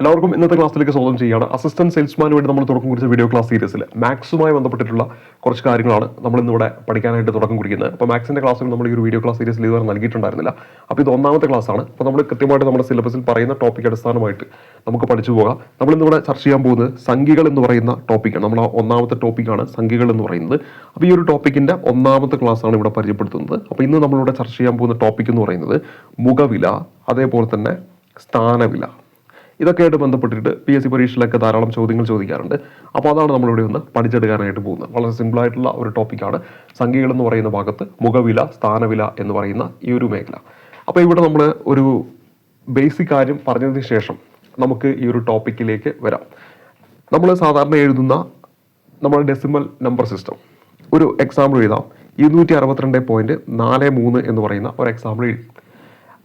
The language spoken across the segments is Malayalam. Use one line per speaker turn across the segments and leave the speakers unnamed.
എല്ലാവർക്കും ഇന്നത്തെ ക്ലാസ്സിലേക്ക് സ്വാഗതം ചെയ്യുകയാണ്. അസിസ്റ്റന്റ് സെയിൽസ്മാന് വേണ്ടി നമ്മൾ തുടക്കം കുറിച്ച വീഡിയോ ക്ലാസ് സീരീസിൽ മാക്സുമായി ബന്ധപ്പെട്ടിട്ടുള്ള കുറച്ച് കാര്യങ്ങളാണ് നമ്മൾ ഇന്നിവിടെ പഠിക്കാനായിട്ട് തുടക്കം കുറിക്കുന്നത്. അപ്പോൾ മാക്സിന്റെ ക്ലാസ്സുകൾ നമ്മൾ ഈ ഒരു വീഡിയോ ക്ലാസ് സീരീസിൽ ഇതുവരെ നൽകിയിട്ടുണ്ടായിരുന്നില്ല. അപ്പോൾ ഇത് ഒന്നാമത്തെ ക്ലാസ്സാണ് അപ്പോൾ നമ്മൾ കൃത്യമായിട്ട് നമ്മുടെ സിലബസിൽ പറയുന്ന ടോപ്പിക് അടിസ്ഥാനമായിട്ട് നമുക്ക് പഠിച്ചു പോകാം. നമ്മൾ ഇന്നിവിടെ ചർച്ച ചെയ്യാൻ പോകുന്നത് സംഖ്യകൾ എന്ന് പറയുന്ന ടോപ്പിക്കാണ് നമ്മൾ ഒന്നാമത്തെ ടോപ്പിക്കാണ് സംഖ്യകൾ എന്ന് പറയുന്നത്. അപ്പോൾ ഈ ഒരു ടോപ്പിക്കിന്റെ ഒന്നാമത്തെ ക്ലാസ്സാണ് ഇവിടെ പരിചയപ്പെടുത്തുന്നത്. അപ്പോൾ ഇന്ന് നമ്മളിവിടെ ചർച്ച ചെയ്യാൻ പോകുന്ന ടോപ്പിക് എന്ന് പറയുന്നത് മുഖവില അതേപോലെ തന്നെ സ്ഥാനവില. ഇതൊക്കെയായിട്ട് ബന്ധപ്പെട്ടിട്ട് പി എസ് സി പരീക്ഷയിലൊക്കെ ധാരാളം ചോദ്യങ്ങൾ ചോദിക്കാറുണ്ട്. അപ്പോൾ അതാണ് നമ്മളിവിടെ ഒന്ന് പഠിച്ചെടുക്കാനായിട്ട് പോകുന്നത്. വളരെ സിമ്പിളായിട്ടുള്ള ഒരു ടോപ്പിക്കാണ് സംഖ്യകൾ എന്ന് പറയുന്ന ഭാഗത്ത് മുഖവില സ്ഥാനവില എന്ന് പറയുന്ന ഈ ഒരു മേഖല. അപ്പോൾ ഇവിടെ നമ്മൾ ഒരു ബേസിക് കാര്യം പറഞ്ഞതിന് ശേഷം നമുക്ക് ഈ ഒരു ടോപ്പിക്കിലേക്ക് വരാം. നമ്മൾ സാധാരണ എഴുതുന്ന നമ്മുടെ ഡെസിമൽ നമ്പർ സിസ്റ്റം ഒരു എക്സാമ്പിൾ എഴുതാം. ഇരുന്നൂറ്റി അറുപത്തിരണ്ട് പോയിന്റ് നാല് മൂന്ന് എന്ന് പറയുന്ന ഒരു എക്സാമ്പിൾ എഴുതി.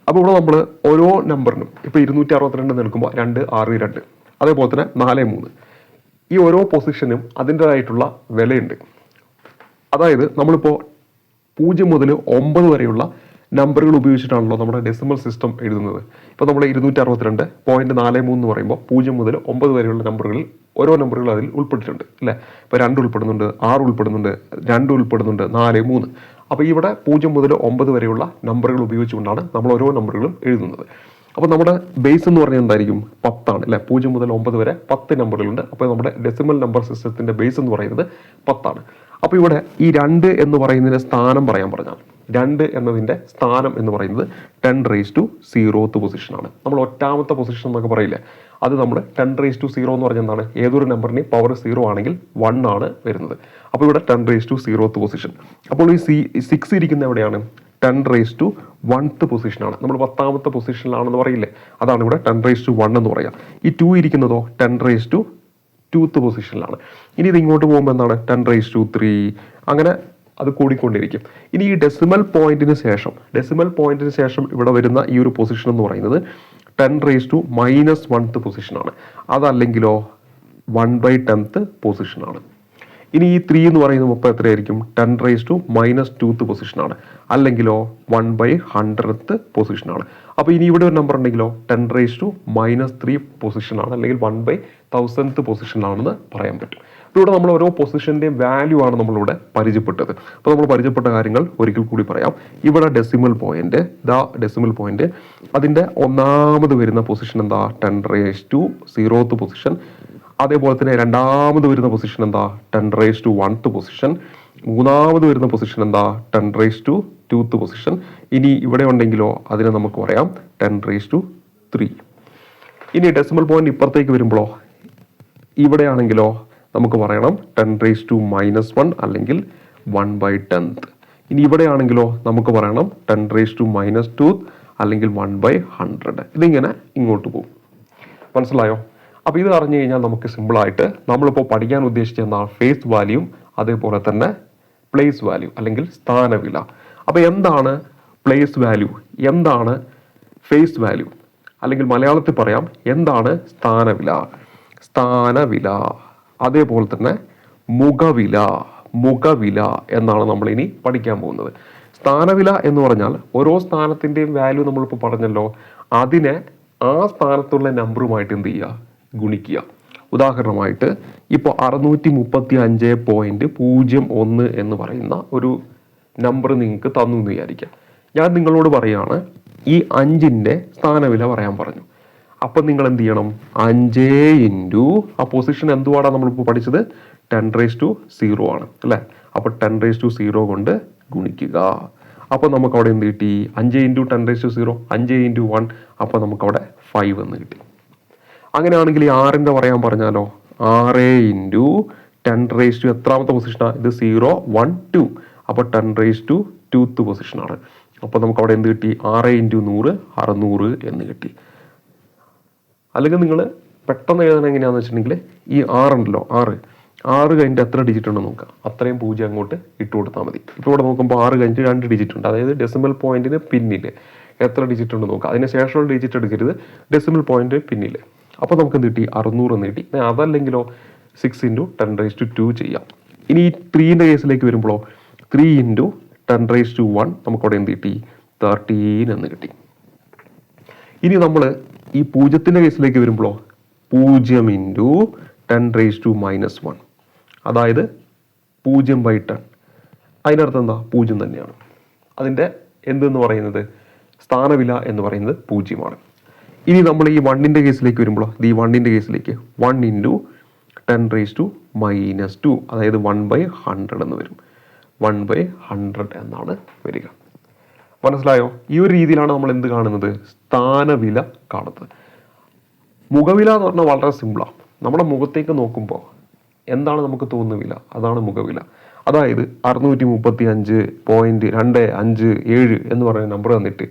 അപ്പോൾ ഇവിടെ നമ്മൾ ഓരോ നമ്പറിനും ഇപ്പോൾ ഇരുന്നൂറ്റി അറുപത്തിരണ്ട് നിൽക്കുമ്പോൾ രണ്ട് ആറ് രണ്ട്. അതേപോലെ തന്നെ നാല് മൂന്ന്. ഈ ഓരോ പൊസിഷനും അതിന്റേതായിട്ടുള്ള വിലയുണ്ട്. അതായത് നമ്മളിപ്പോൾ പൂജ്യം മുതൽ ഒമ്പത് വരെയുള്ള നമ്പറുകൾ ഉപയോഗിച്ചിട്ടാണല്ലോ നമ്മുടെ ഡെസിമൽ സിസ്റ്റം എഴുതുന്നത്. ഇപ്പോൾ നമ്മൾ ഇരുന്നൂറ്റി അറുപത്തിരണ്ട് പോയിന്റ് നാല് മൂന്ന് എന്ന് പറയുമ്പോൾ പൂജ്യം മുതൽ ഒമ്പത് വരെയുള്ള നമ്പറുകളിൽ ഓരോ നമ്പറുകൾ അതിൽ ഉൾപ്പെട്ടിട്ടുണ്ട് അല്ലേ? ഇപ്പോൾ രണ്ട് ഉൾപ്പെടുന്നുണ്ട് ആറ് ഉൾപ്പെടുന്നുണ്ട് രണ്ട് ഉൾപ്പെടുന്നുണ്ട് നാല് മൂന്ന്. അപ്പോൾ ഇവിടെ പൂജ്യം മുതൽ ഒമ്പത് വരെയുള്ള നമ്പറുകൾ ഉപയോഗിച്ചുകൊണ്ടാണ് നമ്മൾ ഓരോ നമ്പറുകളും എഴുതുന്നത്. അപ്പോൾ നമ്മുടെ ബേസ് എന്ന് പറഞ്ഞാൽ എന്തായിരിക്കും? പത്താണ് അല്ലെ? പൂജ്യം മുതൽ ഒമ്പത് വരെ പത്ത് നമ്പറുകളുണ്ട്. അപ്പോൾ നമ്മുടെ ഡെസിമൽ നമ്പർ സിസ്റ്റത്തിന്റെ ബേസ് എന്ന് പറയുന്നത് പത്താണ്. അപ്പോൾ ഇവിടെ ഈ രണ്ട് എന്ന് പറയുന്നതിന്റെ സ്ഥാനം പറയാൻ പറഞ്ഞാൽ രണ്ട് എന്നതിന്റെ സ്ഥാനം എന്ന് പറയുന്നത് ടെൻ റേസ് ടു സീറോത്ത് പൊസിഷനാണ് നമ്മൾ ഒറ്റാമത്തെ പൊസിഷൻ എന്നൊക്കെ പറയില്ലേ? അത് നമ്മൾ ടെൻ റേസ് ടു സീറോ എന്ന് പറഞ്ഞാൽ എന്താണ്? ഏതൊരു നമ്പറിന് പവർ സീറോ ആണെങ്കിൽ വൺ ആണ് വരുന്നത്. അപ്പോൾ ഇവിടെ ten raise to zeroth position അപ്പോൾ ഈ സി സിക്സ് ഇരിക്കുന്ന എവിടെയാണ്? ടെൻ റേസ് ടു വൺത്ത് പൊസിഷനാണ് നമ്മൾ പത്താമത്തെ പൊസിഷനിലാണെന്ന് പറയില്ലേ? അതാണ് ഇവിടെ ടെൻ റേസ് ടു വൺ എന്ന് പറയാം. ഈ ടു ഇരിക്കുന്നതോ ടെൻ റേസ് ടു ടൂത്ത് പൊസിഷനിലാണ് ഇനി ഇത് ഇങ്ങോട്ട് പോകുമ്പോൾ എന്താണ്? ടെൻ റേസ് ടു ത്രീ അങ്ങനെ അത് കൂടിക്കൊണ്ടിരിക്കും. ഇനി ഈ ഡെസിമൽ പോയിന്റിന് ശേഷം ഡെസിമൽ പോയിന്റിന് ശേഷം ഇവിടെ വരുന്ന ഈ ഒരു പൊസിഷൻ എന്ന് പറയുന്നത് ten raise to minus oneth പൊസിഷനാണ് അതല്ലെങ്കിലോ വൺ ബൈ ടെൻത്ത് പൊസിഷനാണ് ഇനി ഈ ത്രീ എന്ന് പറയുന്നത് മുപ്പത് എത്രയായിരിക്കും? Ten raise to minus twoth പൊസിഷനാണ് അല്ലെങ്കിലോ വൺ ബൈ ഹൺഡ്രഡത്ത് പൊസിഷനാണ് അപ്പോൾ ഇനി ഇവിടെ ഒരു നമ്പർ ഉണ്ടെങ്കിലോ ten raise to minus three പൊസിഷനാണ് അല്ലെങ്കിൽ വൺ ബൈ തൗസൻത്ത് പൊസിഷനാണെന്ന് പറയാൻ പറ്റും. ഇവിടെ നമ്മൾ ഓരോ പൊസിഷന്റെയും വാല്യൂ ആണ് നമ്മളിവിടെ പരിചയപ്പെട്ടത്. അപ്പോൾ നമ്മൾ പരിചയപ്പെട്ട കാര്യങ്ങൾ ഒരിക്കൽ കൂടി പറയാം. ഇവിടെ decimal point the decimal point അതിന്റെ ഒന്നാമത് വരുന്ന പൊസിഷൻ എന്താ? Ten raise to zeroth position അതേപോലെ തന്നെ രണ്ടാമത് വരുന്ന പൊസിഷൻ എന്താ? Ten raise to oneth position മൂന്നാമത് വരുന്ന പൊസിഷൻ എന്താ? Ten raise to twoth position ഇനി ഇവിടെ ഉണ്ടെങ്കിലോ അതിനെ നമുക്ക് പറയാം. ടെൻ റേസ് ടു ത്രീ ഇനി ഡെസിമൽ പോയിന്റ് ഇപ്പുറത്തേക്ക് വരുമ്പോഴോ ഇവിടെയാണെങ്കിലോ? നമുക്ക് പറയണം ten raise to minus one അല്ലെങ്കിൽ വൺ ബൈ ടെൻത്ത് ഇനി ഇവിടെയാണെങ്കിലോ നമുക്ക് പറയണം ten raise to minus two അല്ലെങ്കിൽ വൺ ബൈ ഹൺഡ്രഡ് ഇതിങ്ങനെ ഇങ്ങോട്ട് പോകും. മനസ്സിലായോ? അപ്പോൾ ഇത് അറിഞ്ഞു കഴിഞ്ഞാൽ നമുക്ക് സിമ്പിളായിട്ട് നമ്മളിപ്പോൾ പഠിക്കാൻ ഉദ്ദേശിച്ച ഫേസ് വാല്യൂ അതേപോലെ തന്നെ പ്ലേസ് വാല്യൂ അല്ലെങ്കിൽ സ്ഥാനവില. അപ്പോൾ എന്താണ് പ്ലേസ് വാല്യൂ എന്താണ് ഫേസ് വാല്യൂ അല്ലെങ്കിൽ മലയാളത്തിൽ പറയാം എന്താണ് സ്ഥാനവില? സ്ഥാനവില. അതേപോലെ തന്നെ മുഖവില മുഖവില എന്നാണ് നമ്മൾ ഇനി പഠിക്കാൻ പോകുന്നത്. സ്ഥാനവില എന്ന് പറഞ്ഞാൽ ഓരോ സ്ഥാനത്തിന്റെയും വാല്യൂ നമ്മളിപ്പോൾ പറഞ്ഞല്ലോ അതിനെ ആ സ്ഥാനത്തുള്ള നമ്പറുമായിട്ട് എന്ത് ചെയ്യുക? ഗുണിക്കുക. ഉദാഹരണമായിട്ട് ഇപ്പോൾ അറുന്നൂറ്റി മുപ്പത്തി അഞ്ച് പോയിന്റ് പൂജ്യം ഒന്ന് എന്ന് പറയുന്ന ഒരു നമ്പർ നിങ്ങൾക്ക് തന്നു എന്ന് വിചാരിക്കാം. ഞാൻ നിങ്ങളോട് പറയുകയാണ് ഈ അഞ്ചിന്റെ സ്ഥാനവില പറയാൻ പറഞ്ഞു. അപ്പം നിങ്ങൾ എന്ത് ചെയ്യണം? അഞ്ച് ഇന്റു ആ പൊസിഷൻ എന്തുവാണ് നമ്മളിപ്പോൾ പഠിച്ചത്? ടെൻ റേസ് ടു സീറോ ആണ് അല്ലേ? അപ്പോൾ ടെൻ റേസ് ടു സീറോ കൊണ്ട് ഗുണിക്കുക. അപ്പോൾ നമുക്ക് അവിടെ എന്ത് കിട്ടി? അഞ്ച് into ten raise to zero അഞ്ച് ഇന്റു വൺ അപ്പോൾ നമുക്ക് അവിടെ ഫൈവ് എന്ന് കിട്ടി. അങ്ങനെയാണെങ്കിൽ ഈ ആറിന്റെ പറയാൻ പറഞ്ഞാലോ? ആറ് ഇന്റു ടെൻ റേസ് ടു എത്രാമത്തെ പൊസിഷനാണ് ഇത് സീറോ വൺ ടു. അപ്പോൾ ടെൻ റേസ് ടു ടൂത്ത് പൊസിഷനാണ് അപ്പോൾ നമുക്ക് അവിടെ എന്ത് കിട്ടി? ആറ് ഇന്റു നൂറ് അറുന്നൂറ് എന്ന് കിട്ടി. അല്ലെങ്കിൽ നിങ്ങൾ പെട്ടെന്ന് എഴുതണം എങ്ങനെയാണെന്ന് വെച്ചിട്ടുണ്ടെങ്കിൽ ഈ ആറുണ്ടല്ലോ ആറ് ആറ് കഴിഞ്ഞിട്ട് എത്ര ഡിജിറ്റ് ഉണ്ടെന്ന് നോക്കാം അത്രയും പൂജ്യം അങ്ങോട്ട് ഇട്ട് കൊടുത്താൽ മതി. ഇപ്പോൾ ഇവിടെ നോക്കുമ്പോൾ ആറ് കഴിഞ്ഞിട്ട് രണ്ട് ഡിജിറ്റ് ഉണ്ട്. അതായത് ഡെസിമൽ പോയിന്റിന് പിന്നിൽ എത്ര ഡിജിറ്റ് ഉണ്ടെന്ന് നോക്കാം അതിന് ശേഷമുള്ള ഡിജിറ്റ് എടുക്കരുത്. ഡെസിമൽ പോയിന്റ് പിന്നിൽ അപ്പോൾ നമുക്ക് കിട്ടി? അറുന്നൂറ് എന്ന് കിട്ടി. അതല്ലെങ്കിലോ six into ten raise to two ചെയ്യാം. ഇനി ഈ ത്രീന്റെ കേസിലേക്ക് വരുമ്പോഴോ? Three into ten raise to one നമുക്കവിടെ എന്ത് കിട്ടി? തേർട്ടീൻ എന്ന് കിട്ടി. ഇനി നമ്മൾ ഈ പൂജ്യത്തിന്റെ കേസിലേക്ക് വരുമ്പോഴോ പൂജ്യം into ten raise to minus one. അതായത് പൂജ്യം ബൈ ടെൻ. അതിനർത്ഥം എന്താ? പൂജ്യം തന്നെയാണ്. അതിന്റെ എന്തെന്ന് പറയുന്നത്? സ്ഥാനവില എന്ന് പറയുന്നത് പൂജ്യമാണ്. ഇനി നമ്മൾ ഈ വണ്ണിന്റെ കേസിലേക്ക് വരുമ്പോൾ ഈ വണ്ണിന്റെ കേസിലേക്ക്. One into ten raise to minus two. അതായത് വൺ ബൈ ഹൺഡ്രഡ് എന്ന് വരും. വൺ ബൈ ഹൺഡ്രഡ് എന്നാണ് വരിക. മനസ്സിലായോ? ഈ ഒരു രീതിയിലാണ് നമ്മൾ എന്ത് കാണുന്നത്? സ്ഥാനവില കാണുന്നത്. മുഖവില എന്ന് പറഞ്ഞാൽ വളരെ സിമ്പിളാണ് നമ്മുടെ മുഖത്തേക്ക് നോക്കുമ്പോൾ എന്താണ് നമുക്ക് തോന്നുന്ന വില? അതാണ് മുഖവില. അതായത് അറുന്നൂറ്റി മുപ്പത്തി അഞ്ച് പോയിന്റ് രണ്ട് അഞ്ച് ഏഴ് എന്ന് പറയുന്ന നമ്പർ തന്നിട്ട്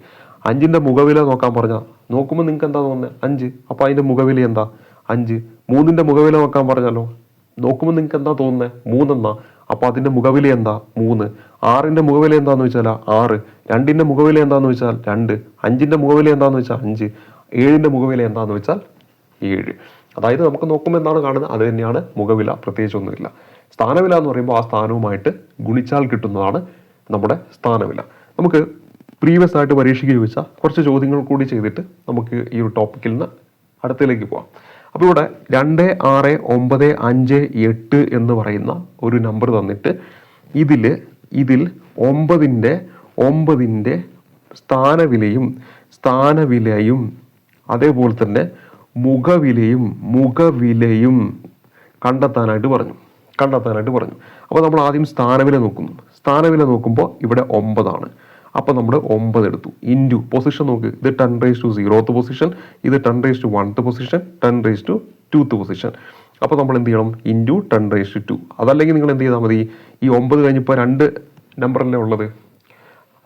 അഞ്ചിന്റെ മുഖവില നോക്കാൻ പറഞ്ഞാൽ നോക്കുമ്പോൾ നിങ്ങൾക്ക് എന്താ തോന്നുന്നത്? അഞ്ച്. അപ്പോൾ അതിന്റെ മുഖവില എന്താ? അഞ്ച്. മൂന്നിന്റെ മുഖവില നോക്കാൻ പറഞ്ഞാലോ? നോക്കുമ്പോൾ നിങ്ങൾക്ക് എന്താ തോന്നുന്നത്? മൂന്നെന്നാ. അപ്പോൾ അതിന്റെ മുഖവില എന്താ? മൂന്ന്. ആറിന്റെ മുഖവില എന്താന്ന് വെച്ചാൽ ആറ്. രണ്ടിന്റെ മുഖവില എന്താന്ന് വെച്ചാൽ രണ്ട്. അഞ്ചിന്റെ മുഖവില എന്താന്ന് വെച്ചാൽ അഞ്ച്. ഏഴിന്റെ മുഖവില എന്താന്ന് വെച്ചാൽ ഏഴ്. അതായത് നമുക്ക് നോക്കുമ്പോൾ എന്താണ് കാണുന്നത്? അത് തന്നെയാണ് മുഖവില. പ്രത്യേകിച്ചൊന്നുമില്ല സ്ഥാനവില എന്ന് പറയുമ്പോൾ ആ സ്ഥാനവുമായിട്ട് ഗുണിച്ചാൽ കിട്ടുന്നതാണ് നമ്മുടെ സ്ഥാനവില. നമുക്ക് പ്രീവിയസ് ആയിട്ട് പരീക്ഷയ്ക്ക് ചോദിച്ച കുറച്ച് ചോദ്യങ്ങൾ കൂടി ചെയ്തിട്ട് നമുക്ക് ഈ ഒരു ടോപ്പിക്കിൽ നിന്ന് അടുത്തതിലേക്ക് പോവാം. അപ്പോൾ ഇവിടെ രണ്ട് ആറ് ഒമ്പത് അഞ്ച് എട്ട് എന്ന് പറയുന്ന ഒരു നമ്പർ തന്നിട്ട് ഇതിൽ ഇതിൽ ഒമ്പതിന്റെ ഒമ്പതിന്റെ സ്ഥാനവിലയും സ്ഥാനവിലയും അതേപോലെ തന്നെ മുഖവിലയും മുഖവിലയും കണ്ടെത്താനായിട്ട് പറഞ്ഞു. കണ്ടെത്താനായിട്ട് പറഞ്ഞു. അപ്പോൾ നമ്മൾ ആദ്യം സ്ഥാനവില നോക്കുന്നു. സ്ഥാനവില നോക്കുമ്പോൾ ഇവിടെ ഒമ്പതാണ്. അപ്പോൾ നമ്മൾ ഒമ്പത് എടുത്തു. ഇന്റു പൊസിഷൻ നോക്ക്. ഇത് ten raise to zeroth position ഇത് ten raise to oneth position ten raise to twoth position അപ്പോൾ നമ്മൾ എന്ത് ചെയ്യണം? ഇന്റു ടെൻ റേസ് ടു അതല്ലെങ്കിൽ നിങ്ങൾ എന്ത് ചെയ്താൽ മതി? ഈ ഒമ്പത് കഴിഞ്ഞപ്പോൾ രണ്ട് നമ്പറല്ലേ ഉള്ളത്?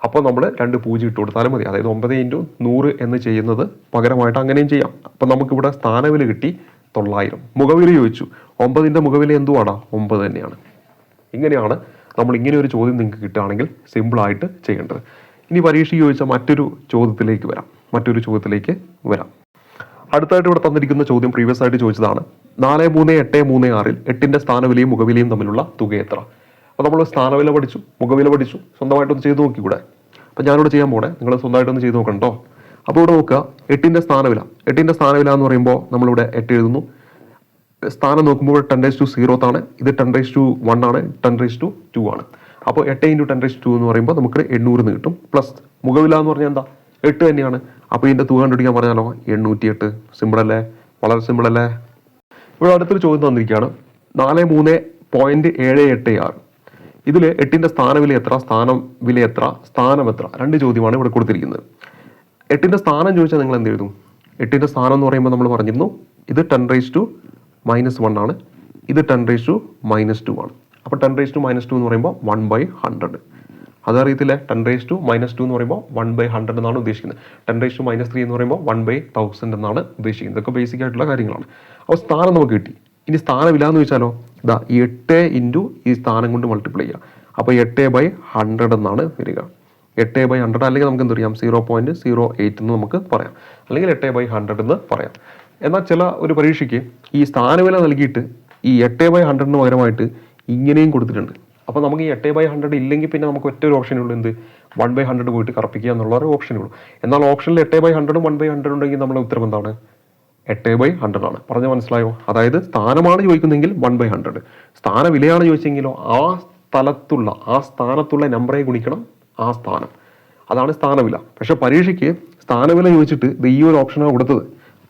അപ്പോൾ നമ്മൾ രണ്ട് പൂജ്യം ഇട്ട് കൊടുത്താലും മതി. അതായത് ഒമ്പത് ഇന്റു നൂറ് എന്ന് ചെയ്യുന്നത് പകരമായിട്ട് അങ്ങനെയും ചെയ്യാം. അപ്പോൾ നമുക്കിവിടെ സ്ഥാനവില കിട്ടി തൊള്ളായിരം. മുഖവില ചോദിച്ചു. ഒമ്പതിന്റെ മുഖവില എന്തുവാടാ? ഒമ്പത് തന്നെയാണ്. ഇങ്ങനെയാണ് നമ്മൾ ഇങ്ങനെ ഒരു ചോദ്യം നിങ്ങൾക്ക് കിട്ടുകയാണെങ്കിൽ സിമ്പിളായിട്ട് ചെയ്യേണ്ടത്. ഇനി പരീക്ഷയ്ക്ക് ചോദിച്ച മറ്റൊരു ചോദ്യത്തിലേക്ക് വരാം. മറ്റൊരു ചോദ്യത്തിലേക്ക് വരാം. അടുത്തായിട്ട് ഇവിടെ തന്നിരിക്കുന്ന ചോദ്യം പ്രീവിയസ് ആയിട്ട് ചോദിച്ചതാണ്. നാല് മൂന്ന് എട്ട് മൂന്ന് ആറിൽ എട്ടിന്റെ സ്ഥാനവിലയും മുഖവിലയും തമ്മിലുള്ള തുക എത്ര? അപ്പോൾ നമ്മൾ സ്ഥാനവില പഠിച്ചു മുഖവില പഠിച്ചു. സ്വന്തമായിട്ടൊന്ന് ചെയ്ത് നോക്കിക്കൂടെ? അപ്പോൾ ഞാനിവിടെ ചെയ്യാൻ പോണേ. നിങ്ങൾ സ്വന്തമായിട്ടൊന്ന് ചെയ്ത് നോക്കണം കേട്ടോ അപ്പോൾ ഇവിടെ നോക്കുക എട്ടിന്റെ സ്ഥാനവില. എട്ടിന്റെ സ്ഥാനവില എന്ന് പറയുമ്പോൾ നമ്മളിവിടെ എട്ട് എഴുതുന്നു. സ്ഥാനം നോക്കുമ്പോൾ ടെൻ റേസ് ടു സീറോത്ത് ആണ് ഇത് ടെൻ റേസ് ടു വൺ ആണ്. ടെൻ റേസ് ടു ടു ആണ്. അപ്പോൾ എട്ട് ഇന്റു ടെൻ റേസ് ടു എന്ന് പറയുമ്പോൾ നമുക്ക് എണ്ണൂറ് എന്ന് കിട്ടും. പ്ലസ് മുഖവില എന്ന് പറഞ്ഞാൽ എന്താ? എട്ട് തന്നെയാണ്. അപ്പോൾ ഇതിന്റെ തുക കണ്ടുപിടിക്കാൻ പറഞ്ഞാലോ? എണ്ണൂറ്റി എട്ട് സിമ്പിൾ അല്ലേ? വളരെ സിമ്പിൾ അല്ലേ? ഇവിടെ അടുത്തൊരു ചോദ്യം തന്നിരിക്കുകയാണ്. നാല് മൂന്ന് പോയിന്റ് ഏഴ് എട്ട് ആറ്. ഇതിൽ എട്ടിന്റെ സ്ഥാനവില എത്ര? സ്ഥാനം വില എത്ര? സ്ഥാനം എത്ര? രണ്ട് ചോദ്യമാണ് ഇവിടെ കൊടുത്തിരിക്കുന്നത്. എട്ടിന്റെ സ്ഥാനം ചോദിച്ചാൽ നിങ്ങൾ എന്ത് എഴുതും? എട്ടിന്റെ സ്ഥാനം എന്ന് പറയുമ്പോൾ നമ്മൾ പറഞ്ഞിരുന്നു ഇത് ten raise to minus one ആണ്. ഇത് ten raise to minus two ആണ്. അപ്പോൾ ten raise to minus two എന്ന് പറയുമ്പോൾ one by hundred അതറിയത്തില്ലേ. Ten raise to minus two എന്ന് പറയുമ്പോൾ വൺ ബൈ ഹൺഡ്രഡ് എന്നാണ് ഉദ്ദേശിക്കുന്നത്. Ten raise to minus three എന്ന് പറയുമ്പോൾ വൺ ബൈ തൗസൻഡ് എന്നാണ് ഉദ്ദേശിക്കുന്നത്. ഇതൊക്കെ ബേസിക് ആയിട്ടുള്ള കാര്യങ്ങളാണ്. അപ്പോൾ സ്ഥാനം നമുക്ക് കിട്ടി. ഇനി സ്ഥാനമില്ല എന്ന് വെച്ചാലോ ഇതാ എട്ട് ഇന്റു ഈ സ്ഥാനം കൊണ്ട് മൾട്ടിപ്ലൈ ചെയ്യുക അപ്പോൾ എട്ട് ബൈ ഹൺഡ്രഡ് എന്നാണ് വരിക. എട്ട് ബൈ ഹൺഡ്രഡ് അല്ലെങ്കിൽ നമുക്ക് എന്ത് പറയാം? സീറോ പോയിന്റ് സീറോ എയ്റ്റ് എന്ന് നമുക്ക് പറയാം. അല്ലെങ്കിൽ എട്ട് ബൈ ഹൺഡ്രഡ് എന്ന് പറയാം. എന്നാൽ ചില ഒരു പരീക്ഷയ്ക്ക് ഈ സ്ഥാനവില നൽകിയിട്ട് ഈ എട്ട് ബൈ ഹൺഡ്രഡിന് പകരമായിട്ട് ഇങ്ങനെയും കൊടുത്തിട്ടുണ്ട്. അപ്പോൾ നമുക്ക് ഈ എട്ട് ബൈ ഹൺഡ്രഡ് ഇല്ലെങ്കിൽ പിന്നെ നമുക്ക് ഒറ്റ ഒരു ഓപ്ഷനേ ഉള്ളൂ. എന്ത്? വൺ ബൈ ഹൺഡ്രഡ് പോയിട്ട് കറപ്പിക്കുക എന്നുള്ള ഒരു ഓപ്ഷനേ ഉള്ളൂ. എന്നാൽ ഓപ്ഷനിൽ എട്ട് ബൈ ഹൺഡ്രഡും വൺ ബൈ ഹൺഡ്രഡ് ഉണ്ടെങ്കിൽ നമ്മുടെ ഉത്തരം എന്താണ്? എട്ട് ബൈ ഹൺഡ്രഡ് ആണ്. പറഞ്ഞ മനസ്സിലായോ? അതായത് സ്ഥാനമാണ് ചോദിക്കുന്നതെങ്കിൽ വൺ ബൈ ഹൺഡ്രഡ് സ്ഥാന വിലയാണ് ചോദിച്ചെങ്കിലോ ആ സ്ഥലത്തുള്ള ആ സ്ഥാനത്തുള്ള നമ്പറെ ഗുണിക്കണം ആ സ്ഥാനം. അതാണ് സ്ഥാനവില പക്ഷെ പരീക്ഷയ്ക്ക് സ്ഥാനവില ചോദിച്ചിട്ട് ഇത് ഈ ഒരു ഓപ്ഷനാണ് കൊടുത്തത്.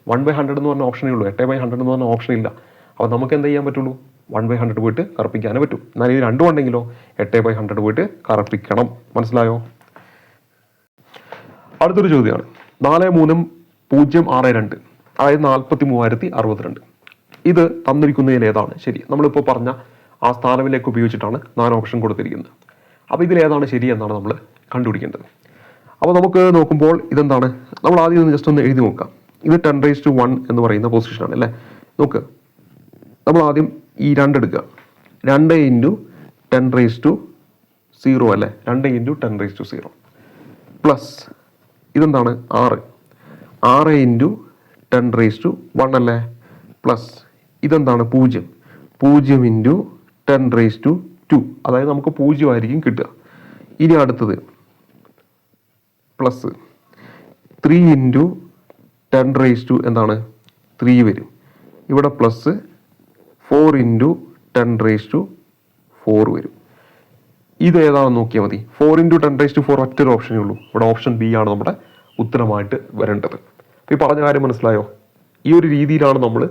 വൺ ബൈ ഹൺഡ്രഡ് എന്ന് പറഞ്ഞ ഓപ്ഷനേ ഉള്ളൂ. എട്ട് ബൈ ഹൺഡ്രഡ് എന്ന് പറഞ്ഞ ഓപ്ഷൻ ഇല്ല. അപ്പോൾ നമുക്ക് എന്ത് ചെയ്യാൻ പറ്റുള്ളൂ? വൺ ബൈ ഹൺഡ്രഡ് പോയിട്ട് കറുപ്പിക്കാനേ പറ്റും. എന്നാൽ ഇത് രണ്ടും ഉണ്ടെങ്കിലോ എട്ട് ബൈ ഹൺഡ്രഡ് പോയിട്ട് കറുപ്പിക്കണം. മനസ്സിലായോ? അടുത്തൊരു ചോദ്യമാണ്. നാല് മൂന്നും പൂജ്യം ആറ് രണ്ട് അതായത് നാൽപ്പത്തി മൂവായിരത്തി അറുപത്തിരണ്ട് ഇത് തന്നിരിക്കുന്നതിൽ ഏതാണ്? ശരി നമ്മളിപ്പോൾ പറഞ്ഞ ആ സ്ഥാനവിലേക്ക് ഉപയോഗിച്ചിട്ടാണ് നാല് ഓപ്ഷൻ കൊടുത്തിരിക്കുന്നത്. അപ്പോൾ ഇതിലേതാണ് ശരി എന്നാണ് നമ്മൾ കണ്ടുപിടിക്കേണ്ടത്. അപ്പോൾ നമുക്ക് നോക്കുമ്പോൾ ഇതെന്താണ്? നമ്മൾ ആദ്യം ഒന്ന് ജസ്റ്റ് ഒന്ന് എഴുതി നോക്കാം. ഇത് ടെൻ റേസ് ടു വൺ എന്ന് പറയുന്ന പൊസിഷനാണ് അല്ലേ? നോക്ക്. നമ്മൾ ആദ്യം ഈ രണ്ട് എടുക്കുക. രണ്ട് into ten raise to zero അല്ലേ? രണ്ട് into ten raise to zero plus ഇതെന്താണ്? ആറ്. ആറ് into ten raise to one അല്ലേ? പ്ലസ് ഇതെന്താണ്? പൂജ്യം. പൂജ്യം into ten raise to two അതായത് നമുക്ക് പൂജ്യമായിരിക്കും കിട്ടുക. ഇനി അടുത്തത്. Plus three into ten raise to എന്താണ്? ത്രീ വരും. ഇവിടെ plus four into ten raise to four വരും. ഇത് ഏതാണെന്ന് നോക്കിയാൽ മതി. Four into ten raise to four ഒറ്റൊരു ഓപ്ഷനേ ഉള്ളൂ. ഇവിടെ ഓപ്ഷൻ ബി ആണ് നമ്മുടെ ഉത്തരമായിട്ട് വരേണ്ടത്. അപ്പോൾ ഈ പറഞ്ഞ കാര്യം മനസ്സിലായോ? ഈ ഒരു രീതിയിലാണ് നമ്മൾ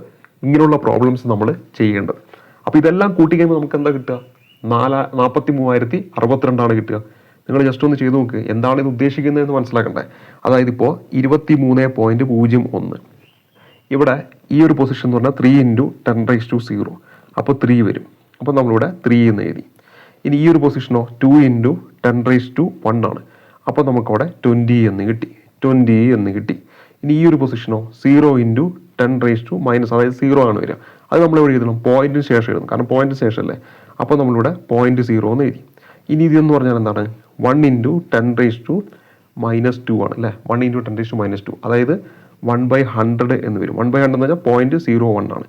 ഇങ്ങനെയുള്ള പ്രോബ്ലംസ് നമ്മൾ ചെയ്യേണ്ടത്. അപ്പോൾ ഇതെല്ലാം കൂട്ടി കഴിയുമ്പോൾ നമുക്ക് എന്താ കിട്ടുക? നാലാ നാൽപ്പത്തി മൂവായിരത്തി അറുപത്തിരണ്ടാണ് കിട്ടുക. നിങ്ങൾ ജസ്റ്റ് ഒന്ന് ചെയ്ത് നോക്ക്. എന്താണ് ഇത് ഉദ്ദേശിക്കുന്നതെന്ന് മനസ്സിലാക്കണ്ടേ? അതായത് ഇപ്പോൾ ഇരുപത്തി മൂന്ന് പോയിന്റ് പൂജ്യം ഒന്ന്. ഇവിടെ ഈ ഒരു പൊസിഷൻ എന്ന് പറഞ്ഞാൽ three into ten raise to zero അപ്പോൾ ത്രീ വരും. അപ്പോൾ നമ്മളിവിടെ ത്രീ എന്ന് എഴുതി. ഇനി ഈ ഒരു പൊസിഷനോ two into ten raise to one ആണ്. അപ്പോൾ നമുക്കവിടെ ട്വന്റി എന്ന് കിട്ടി. ട്വന്റി എന്ന് കിട്ടി. ഇനി ഈ ഒരു പൊസിഷനോ zero into ten raise to minus അതായത് സീറോ ആണ് വരിക. അത് നമ്മൾ എവിടെ എഴുതണം. പോയിന്റിന് ശേഷം എഴുതണം. കാരണം പോയിന്റിന് ശേഷമല്ലേ. അപ്പോൾ നമ്മളിവിടെ പോയിന്റ് സീറോ എന്ന് എഴുതി. ഇനി ഇതെന്ന് പറഞ്ഞാൽ എന്താണ്? One into ten raise to minus two ആണ് അല്ലേ? One into ten raise to minus two അതായത് വൺ ബൈ ഹൺഡ്രഡ് എന്ന് വരും. വൺ ബൈ ഹൺഡ്രഡ് എന്ന് വെച്ചാൽ പോയിന്റ് സീറോ വൺ ആണ്.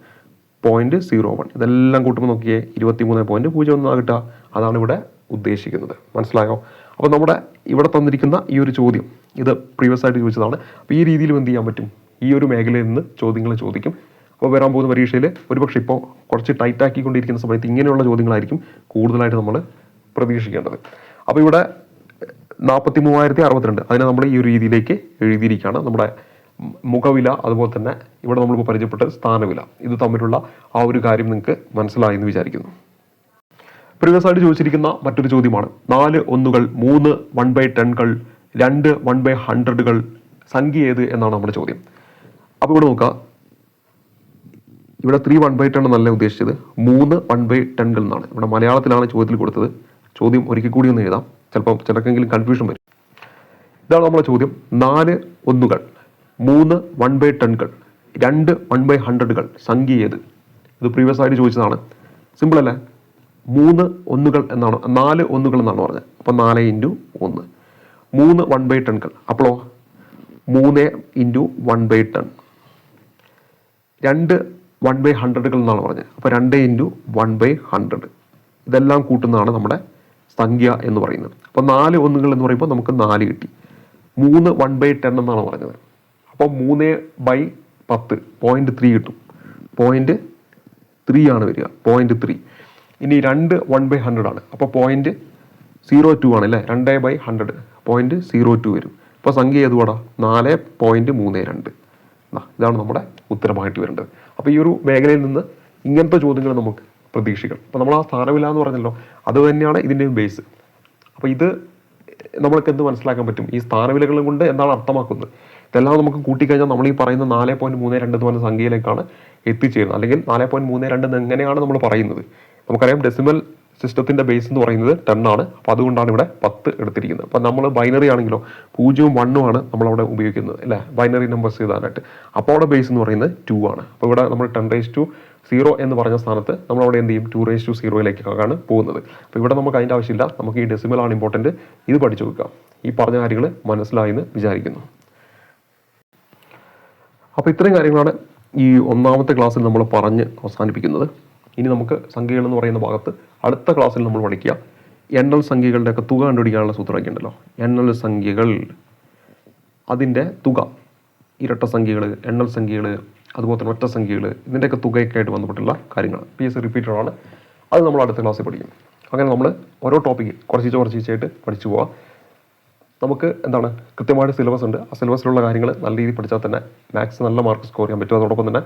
പോയിന്റ് സീറോ വൺ ഇതെല്ലാം കൂട്ടുമ്പോൾ നോക്കിയേ ഇരുപത്തി മൂന്ന് പോയിന്റ് പൂജ്യം ഒന്നാ കിട്ടുക അതാണ് ഇവിടെ ഉദ്ദേശിക്കുന്നത്. മനസ്സിലായോ? അപ്പോൾ നമ്മുടെ ഇവിടെ തന്നിരിക്കുന്ന ഈ ഒരു ചോദ്യം ഇത് പ്രീവിയസ് ആയിട്ട് ചോദിച്ചതാണ്. അപ്പോൾ ഈ രീതിയിലും എന്ത് ചെയ്യാൻ പറ്റും? ഈ ഒരു മേഖലയിൽ നിന്ന് ചോദ്യങ്ങൾ ചോദിക്കും. അപ്പോൾ വരാൻ പോകുന്ന പരീക്ഷയിൽ ഒരുപക്ഷെ ഇപ്പോൾ കുറച്ച് ടൈറ്റ് ആക്കിക്കൊണ്ടിരിക്കുന്ന സമയത്ത് ഇങ്ങനെയുള്ള ചോദ്യങ്ങളായിരിക്കും കൂടുതലായിട്ട് നമ്മൾ പ്രതീക്ഷിക്കേണ്ടത്. അപ്പോൾ ഇവിടെ നാൽപ്പത്തി മൂവായിരത്തി അറുപത്തിരണ്ട്. അതിനെ നമ്മൾ ഈ ഒരു രീതിയിലേക്ക് എഴുതിയിരിക്കുകയാണ്. നമ്മുടെ മുഖവില അതുപോലെ തന്നെ ഇവിടെ നമ്മൾ പരിചയപ്പെട്ട സ്ഥാനവില. ഇത് തമ്മിലുള്ള ആ ഒരു കാര്യം നിങ്ങൾക്ക് മനസ്സിലായെന്ന് വിചാരിക്കുന്നു. പ്രീവിയസ് ആയിട്ട് ചോദിച്ചിരിക്കുന്ന മറ്റൊരു ചോദ്യമാണ്. നാല് ഒന്നുകൾ മൂന്ന് വൺ ബൈ ടെൻകൾ രണ്ട് വൺ ബൈ ഹൺഡ്രഡുകൾ സംഖ്യ ഏത് എന്നാണ് നമ്മുടെ ചോദ്യം. അപ്പോൾ ഇവിടെ നോക്കുക ഇവിടെ ത്രീ വൺ ബൈ ടെൻ എന്നല്ല ഉദ്ദേശിച്ചത്. മൂന്ന് വൺ ബൈ ടെൻകൾ എന്നാണ്. ഇവിടെ മലയാളത്തിലാണ് ചോദ്യത്തിൽ കൊടുത്തത്. ചോദ്യം ഒരിക്കൽ കൂടി ഒന്ന് എഴുതാം. ചിലപ്പോൾ ചിലക്കെങ്കിലും കൺഫ്യൂഷൻ വരും. ഇതാണ് നമ്മുടെ ചോദ്യം. നാല് ഒന്നുകൾ. മൂന്ന് വൺ ബൈ ടെൻകൾ രണ്ട് വൺ ബൈ ഹൺഡ്രഡുകൾ സംഖ്യ ഏത് ഇത് പ്രീവിയസ് ആയിട്ട് ചോദിച്ചതാണ്. സിമ്പിൾ അല്ലേ? മൂന്ന് ഒന്നുകൾ എന്നാണ് നാല് ഒന്നുകൾ എന്നാണ് പറഞ്ഞത്. അപ്പോൾ നാല് ഇന്റു ഒന്ന്. മൂന്ന് വൺ ബൈ ടെൻകൾ അപ്പോഴോ മൂന്ന് ഇന്റു വൺ ബൈ ടെൻ രണ്ട് വൺ ബൈ ഹൺഡ്രഡുകൾ എന്നാണ് പറഞ്ഞത്. അപ്പോൾ രണ്ട് ഇന്റു വൺ ബൈ ഹൺഡ്രഡ് ഇതെല്ലാം കൂട്ടുന്നതാണ് നമ്മുടെ സംഖ്യ എന്ന് പറയുന്നത്. അപ്പോൾ നാല് ഒന്നുകൾ എന്ന് പറയുമ്പോൾ നമുക്ക് നാല് കിട്ടി. മൂന്ന് വൺ ബൈ ടെൻ എന്നാണ് പറഞ്ഞത്. അപ്പോൾ മൂന്ന് ബൈ പത്ത്. പോയിന്റ് ത്രീ കിട്ടും. പോയിന്റ് ത്രീ ആണ് വരിക. പോയിന്റ് ത്രീ ഇനി രണ്ട് വൺ ബൈ ഹൺഡ്രഡ് ആണ്. അപ്പോൾ പോയിന്റ് സീറോ ടു ആണ് അല്ലേ? രണ്ട് by hundred point zero two വരും. അപ്പോൾ സംഖ്യ ഏതുവാടാ നാല് പോയിന്റ് മൂന്ന് രണ്ട്. ഇതാണ് നമ്മുടെ ഉത്തരമായിട്ട് വരേണ്ടത്. അപ്പോൾ ഈ ഒരു മേഖലയിൽ നിന്ന് ഇങ്ങനത്തെ ചോദ്യങ്ങൾ നമുക്ക് പ്രതീക്ഷിക്കണം അപ്പോൾ നമ്മൾ ആ സ്ഥാനമില്ല എന്ന് പറഞ്ഞല്ലോ. അത് തന്നെയാണ് ഇതിന്റെയും ബേസ് അപ്പോൾ ഇത് നമ്മൾക്ക് എന്ത് മനസ്സിലാക്കാൻ പറ്റും? ഈ സ്ഥാനവിലകളും കൊണ്ട് എന്താണ് അർത്ഥമാക്കുന്നത്? ഇതെല്ലാം നമുക്ക് കൂട്ടിക്കഴിഞ്ഞാൽ നമ്മൾ ഈ പറയുന്ന നാല് പോയിന്റ് മൂന്ന് രണ്ട് എന്ന് പറഞ്ഞ സംഖ്യയിലേക്കാണ് എത്തിച്ചേരുന്നത്. അല്ലെങ്കിൽ നാല് പോയിന്റ് മൂന്ന് രണ്ട് എങ്ങനെയാണ് നമ്മൾ പറയുന്നത്? നമുക്കറിയാം ഡെസിമൽ സിസ്റ്റത്തിന്റെ ബേസ് എന്ന് പറയുന്നത് ടെൻ ആണ്. അപ്പോൾ അതുകൊണ്ടാണ് ഇവിടെ പത്ത് എടുത്തിരിക്കുന്നത്. അപ്പോൾ നമ്മൾ ബൈനറി ആണെങ്കിലോ പൂജ്യവും വണ്ണും ആണ് നമ്മളവിടെ ഉപയോഗിക്കുന്നത് അല്ലേ? ബൈനറി നമ്പേഴ്സ് എഴുതാനായിട്ട്. അപ്പോൾ അവിടെ ബേസ് എന്ന് പറയുന്നത് ടു ആണ്. അപ്പോൾ ഇവിടെ നമ്മൾ ടെൻ റേസ് ടു സീറോ എന്ന് പറഞ്ഞ സ്ഥാനത്ത് നമ്മൾ അവിടെ എന്ത് ചെയ്യും? ടു റേസ് ടു സീറോയിലേക്കാണ് പോകുന്നത്. അപ്പോൾ ഇവിടെ നമുക്ക് അതിന്റെ ആവശ്യമില്ല. നമുക്ക് ഈ ഡെസിമൽ ആണ് ഇമ്പോർട്ടന്റ് ഇത് പഠിച്ചു വെക്കാം ഈ പറഞ്ഞ കാര്യങ്ങൾ മനസ്സിലായി എന്ന് വിചാരിക്കുന്നു. അപ്പോൾ ഇത്രയും കാര്യങ്ങളാണ് ഈ ഒന്നാമത്തെ ക്ലാസ്സിൽ നമ്മൾ പറഞ്ഞ് അവസാനിപ്പിക്കുന്നത്. ഇനി നമുക്ക് സംഖ്യകൾ എന്ന് പറയുന്ന ഭാഗത്ത് അടുത്ത ക്ലാസ്സിൽ നമ്മൾ പഠിക്കുക. എണ്ണൽ സംഖ്യകളുടെയൊക്കെ തുക കണ്ടുപിടിക്കാനുള്ള സൂത്രമൊക്കെ ഉണ്ടല്ലോ. എണ്ണൽ സംഖ്യകൾ അതിന്റെ തുക ഇരട്ട സംഖ്യകൾ എണ്ണൽ സംഖ്യകൾ അതുപോലെ തന്നെ ഒറ്റ സംഖ്യകൾ ഇതിന്റെയൊക്കെ തുകയൊക്കെ ആയിട്ട് ബന്ധപ്പെട്ടുള്ള കാര്യങ്ങൾ പി എസ് റിപ്പീറ്റഡ് ആണ്. അത് നമ്മൾ അടുത്ത ക്ലാസ്സിൽ പഠിക്കും. അങ്ങനെ നമ്മൾ ഓരോ ടോപ്പിക്ക് കുറച്ചിച്ച് കുറച്ചിച്ചായിട്ട് പഠിച്ചു പോവാം. നമുക്ക് എന്താണ് കൃത്യമായിട്ട് സിലബസ് ഉണ്ട്. ആ സിലബസിലുള്ള കാര്യങ്ങൾ നല്ല രീതിയിൽ പഠിച്ചാൽ തന്നെ മാത്സ് നല്ല മാർക്ക് സ്കോർ ചെയ്യാൻ പറ്റും. അതോടൊപ്പം തന്നെ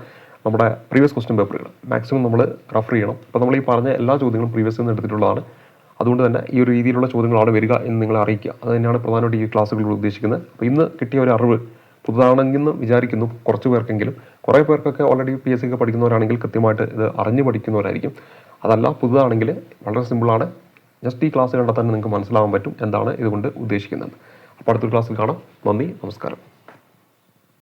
നമ്മുടെ പ്രീവിയസ് ക്വസ്റ്റ്യൻ പേപ്പറുകൾ മാക്സിമം നമ്മൾ റഫർ ചെയ്യണം. അപ്പോൾ നമ്മൾ ഈ പറഞ്ഞ എല്ലാ ചോദ്യങ്ങളും പ്രീവിയസ് നിന്ന് എടുത്തിട്ടുള്ളതാണ്. അതുകൊണ്ട് തന്നെ ഈ ഒരു രീതിയിലുള്ള ചോദ്യങ്ങളാണ് വരിക എന്ന് നിങ്ങളെ അറിയിക്കുക. അത് തന്നെയാണ് പ്രധാനമായിട്ട് ഈ ക്ലാസ്സുകളിൽ ഉദ്ദേശിക്കുന്നത്. അപ്പോൾ ഇന്ന് കിട്ടിയ ഒരു അറിവ് പുതുതാണെന്ന് വിചാരിക്കുന്നു കുറച്ച് പേർക്കെങ്കിലും. കുറേ പേർക്കൊക്കെ ഓൾറെഡി പി എസ് സി ഒക്കെ പഠിക്കുന്നവരാണെങ്കിൽ കൃത്യമായിട്ട് ഇത് അറിഞ്ഞ് പഠിക്കുന്നവരായിരിക്കും. അതല്ല പുതുതാണെങ്കിൽ വളരെ സിമ്പിളാണ് ജസ്റ്റ് ഈ ക്ലാസ് കണ്ടാൽ തന്നെ നിങ്ങൾക്ക് മനസ്സിലാവാൻ പറ്റും എന്താണ് ഇതുകൊണ്ട് ഉദ്ദേശിക്കുന്നത്. അപ്പോൾ അടുത്തൊരു ക്ലാസ്സിൽ കാണാം. നന്ദി നമസ്കാരം.